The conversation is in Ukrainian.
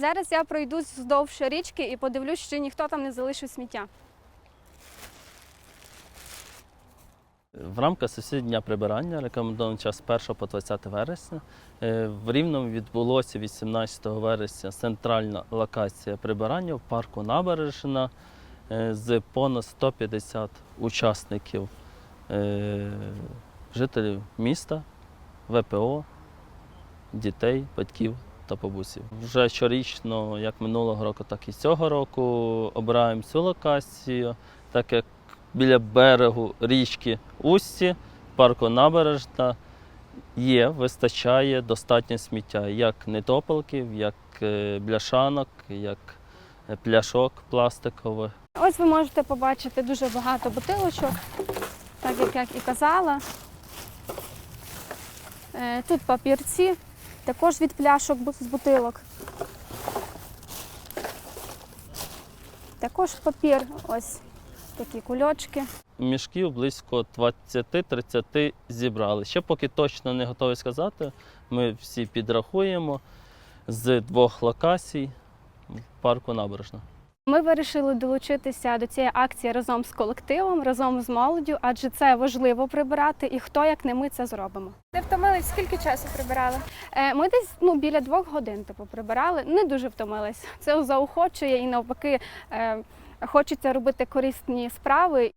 Зараз я пройдусь вздовж річки і подивлюсь, чи ніхто там не залишив сміття. В рамках сесії дня прибирання рекомендований час 1 по 20 вересня. Е, В Рівному відбулося 18 вересня центральна локація прибирання в парку Набережна е, з понад 150 учасників е, жителів міста, ВПО, дітей, батьків та. Вже щорічно, як минулого року, так і цього року, обираємо цю локацію, так як біля берегу річки Усті, парку Набережна є, вистачає достатньо сміття, як нетопалків, як е, бляшанок, як е, пляшок пластикових. Ось ви можете побачити дуже багато бутилочок, так як, як і казала. Е, Тут папірці, також від пляшок з бутилок. Також папір, ось такі кульочки. Мішків близько 20-30 зібрали. Ще поки точно не готові сказати. Ми всі підрахуємо з двох локацій в парку Набережна. Ми вирішили долучитися до цієї акції разом з колективом, разом з молоддю, адже це важливо прибирати, і хто як не ми це зробимо. Не втомились, скільки часу прибирали? Е, Ми десь ну, біля двох годин типу, прибирали, не дуже втомились. Це заохочує і навпаки е, хочеться робити корисні справи.